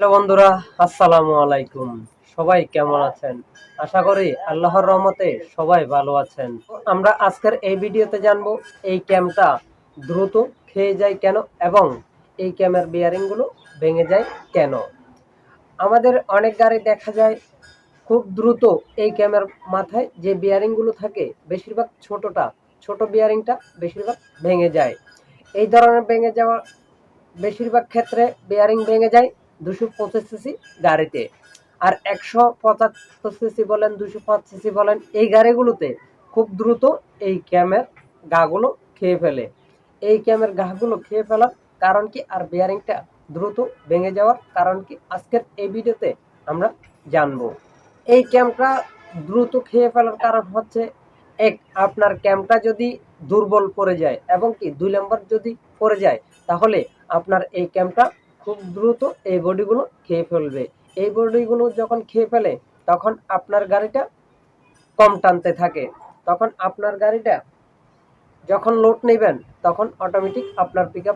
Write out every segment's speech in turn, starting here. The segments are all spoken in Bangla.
হ্যালো বন্ধুরা, আসসালামু আলাইকুম। সবাই কেমন আছেন? আশা করি আল্লাহর রহমতে সবাই ভালো আছেন। আমরা আজকের এই ভিডিওতে জানব এই ক্যামটা দ্রুত খেয়ে যায় কেন এবং এই ক্যামের বিয়ারিংগুলো ভেঙে যায় কেন? আমাদের অনেক গাড়ি দেখা যায়, খুব দ্রুত এই ক্যামের মাথায় যে বিয়ারিংগুলো থাকে, বেশিরভাগ ছোটটা, ছোট বিয়ারিংটা বেশিরভাগ ভেঙে যায়। এই ধরনের ভেঙে যাওয়া, বেশিরভাগ ক্ষেত্রে বিয়ারিং ভেঙে যায় দুশো পঁচিশ সিসি গাড়িতে। আর একশো পঁচাত্তর সিসি বলেন দুশো পাঁচ সিসি বলেন, এই গাড়িগুলোতে খুব দ্রুত এই ক্যামের গাগুলো খেয়ে ফেলে। এই ক্যামের গাগুলো খেয়ে ফেলার কারণ কি? আর বিয়ারিংটা দ্রুত ভেঙে যাওয়ার কারণ কি? আজকের এই ভিডিওতে আমরা জানব। এই ক্যামটা দ্রুত খেয়ে ফেলার কারণ হচ্ছে, এক, আপনার ক্যামটা যদি দুর্বল পড়ে যায় এবং কি, দুই নম্বর যদি পড়ে যায়, তাহলে আপনার এই ক্যামটা খুব দ্রুত এই বডিগুলো খেয়ে ফেলবে। এই বডিগুলো যখন খেয়ে ফেলে, তখন আপনার গাড়িটা কম টানতে থাকে। তখন আপনার গাড়িটা যখন লোড নেবেন, তখন অটোমেটিক আপনার পিক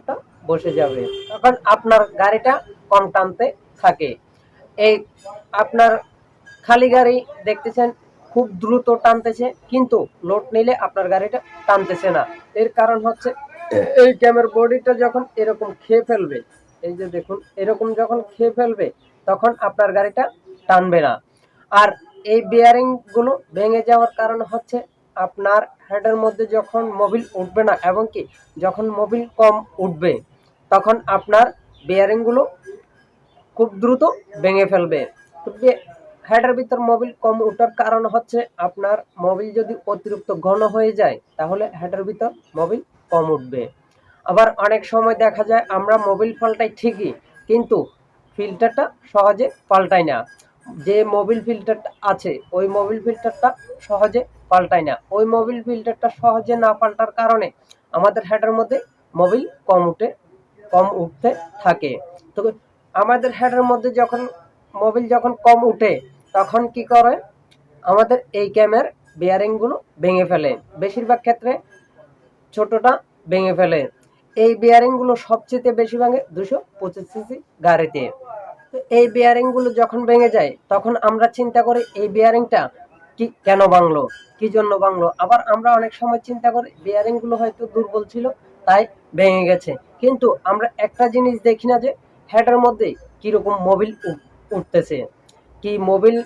বসে যাবে। তখন আপনার গাড়িটা কম টানতে থাকে। এই আপনার খালি গাড়ি দেখতেছেন, খুব দ্রুত টানতেছে, কিন্তু লোড নিলে আপনার গাড়িটা টানতেছে না। এর কারণ হচ্ছে, এই ক্যামের বডিটা যখন এরকম খেয়ে ফেলবে এই যে দেখুন, এরকম যখন খেয়ে ফেলবে, তখন আপনার গাড়িটা টানবে না। আর এই বিয়ারিংগুলো ভেঙে যাওয়ার কারণ হচ্ছে আপনার হেডের মধ্যে যখন মোবিল উঠবে না, এবং কি যখন মোবিল কম উঠবে, তখন আপনার বিয়ারিংগুলো খুব দ্রুত ভেঙে ফেলবে। হেডের ভিতর মোবিল কম ওঠার কারণ হচ্ছে আপনার মোবিল যদি অতিরিক্ত ঘন হয়ে যায়, তাহলে হেডের ভিতর মোবিল কম উঠবে। আবার অনেক সময় দেখা যায় আমরা মোবিল পাল্টাই ঠিকই, কিন্তু ফিল্টারটা সহজে পাল্টাই না। যে মোবিল ফিল্টারটা আছে, ওই মোবিল ফিল্টারটা সহজে পাল্টায় না। ওই মোবিল ফিল্টারটা সহজে না পাল্টার কারণে আমাদের হেডের মধ্যে মোবিল কম উঠে, কম উঠতে থাকে। তো আমাদের হেডের মধ্যে যখন মোবিল যখন কম উঠে, তখন কি করে? আমাদের এই ক্যামের বিয়ারিংগুলো ভেঙে ফেলে। বেশিরভাগ ক্ষেত্রে ছোটটা ভেঙে ফেলে। এই বিয়ারিংগুলো সবচেয়ে বেশি ভাঙে দুশো পঁচিশ সিসি গাড়িতে। তো এই বিয়ারিংগুলো যখন ভেঙে যায়, তখন আমরা চিন্তা করি এই বিয়ারিংটা কি কেন ভাঙলো, কি জন্য ভাঙলো? আবার আমরা অনেক সময় চিন্তা করি বিয়ারিংগুলো হয়তো দুর্বল ছিল, তাই ভেঙে গেছে। কিন্তু আমরা একটা জিনিস দেখি না যে হেডের মধ্যে কীরকম মোবিল উঠতেছে। কি মোবিল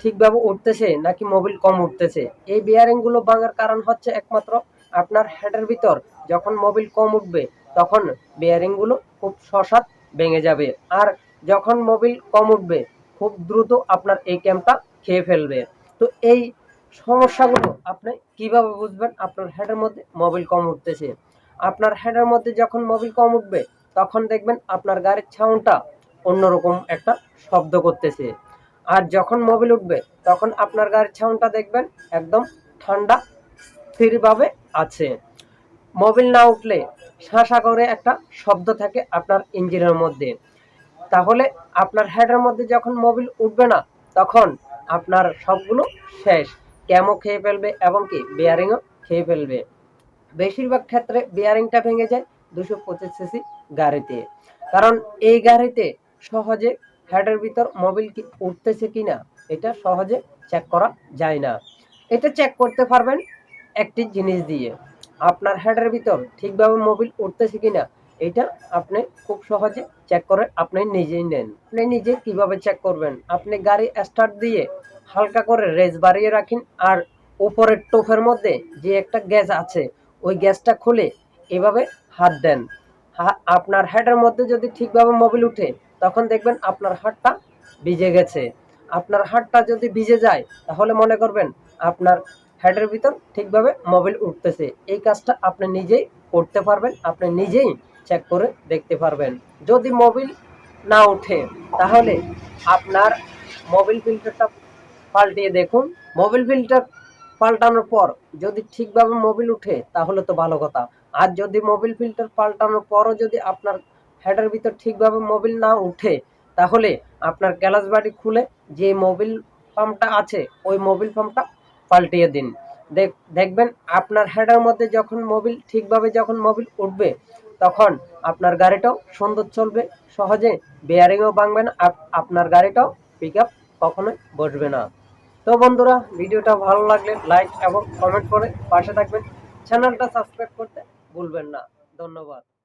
ঠিকভাবে উঠতেছে নাকি মোবিল কম উঠতেছে? এই বিয়ারিংগুলো ভাঙার কারণ হচ্ছে একমাত্র আপনার হেডের ভিতর যখন মোবিল কম উঠবে, তখন বিয়ারিংগুলো খুব সসাত ভেঙে যাবে। আর যখন মোবিল কম উঠবে, খুব দ্রুত আপনার এই ক্যাম্পটা খেয়ে ফেলবে। তো এই সমস্যাগুলো আপনি কীভাবে বুঝবেন আপনার হেডের মধ্যে মোবিল কম উঠতেছে? আপনার হেডের মধ্যে যখন মোবিল কম উঠবে, তখন দেখবেন আপনার গাড়ির ছাউনটা অন্যরকম একটা শব্দ করতেছে। আর যখন মোবিল উঠবে, তখন আপনার গাড়ির ছাউনটা দেখবেন একদম ঠান্ডা স্থিরভাবে আছে। মোবিল না উঠলে শাঁসা করে একটা শব্দ থাকে আপনার ইঞ্জিনের মধ্যে। তাহলে আপনার হেডের মধ্যে যখন মোবিল উঠবে না, তখন আপনার সবগুলো শেষ। ক্যামও খেয়ে ফেলবে এবং কি? বিয়ারিংও খেয়ে ফেলবে। বেশিরভাগ ক্ষেত্রে বিয়ারিংটা ভেঙে যায় দুশো পঁচিশ সিসি গাড়িতে। কারণ এই গাড়িতে সহজে হেডের ভিতর মোবিল কি উঠতেছে কিনা, এটা সহজে চেক করা যায় না। এটা চেক করতে পারবেন একটি জিনিস দিয়ে। আপনার হেডের ভিতর ঠিকভাবে মোবিল উঠতেছে কিনা, এটা আপনি খুব সহজে চেক করে আপনি নিজেই নেন। আপনি নিজে কীভাবে চেক করবেন? আপনি গাড়ি স্টার্ট দিয়ে হালকা করে রেস বাড়িয়ে রাখেন আর উপরের টোপের মধ্যে যে একটা গ্যাস আছে, ওই গ্যাসটা খুলে এভাবে হাত দেন। আপনার হেডের মধ্যে যদি ঠিকভাবে মোবিল উঠে, তখন দেখবেন আপনার হাতটা ভিজে গেছে। আপনার হাতটা যদি ভিজে যায়, তাহলে মনে করবেন আপনার হেডের ভিতর ঠিকভাবে মোবিল উঠতেছে। এই কাজটা আপনি নিজেই করতে পারবেন, আপনি নিজেই চেক করে দেখতে পারবেন। যদি মোবিল না উঠে তাহলে আপনার মোবিল ফিল্টারটা পাল্টিয়ে দেখুন। মোবিল ফিল্টার পাল্টানোর পর যদি ঠিকভাবে মোবিল উঠে, তাহলে তো ভালো কথা। আর যদি মোবিল ফিল্টার পাল্টানোর পরও যদি আপনার হেডের ভিতর ঠিকভাবে মোবিল না উঠে, তাহলে আপনার গ্যালাস বাড়ি খুলে যে মোবিল পাম্পটা আছে, ওই মোবিল পাম্পটা পাল্টিয়ে দিন। দেখবেন আপনার হেডের মধ্যে যখন মোবিল ঠিকভাবে যখন মোবিল উঠবে, তখন আপনার গাড়িটাও সুন্দর চলবে, সহজে বেয়ারিংও ভাঙবে না, আপ- আপনার গাড়িটাও পিক আপ কখনোই বসবে না। তো বন্ধুরা, ভিডিওটা ভালো লাগলে লাইক এবং কমেন্ট করে পাশে থাকবেন। চ্যানেলটা সাবস্ক্রাইব করতে ভুলবেন না। ধন্যবাদ।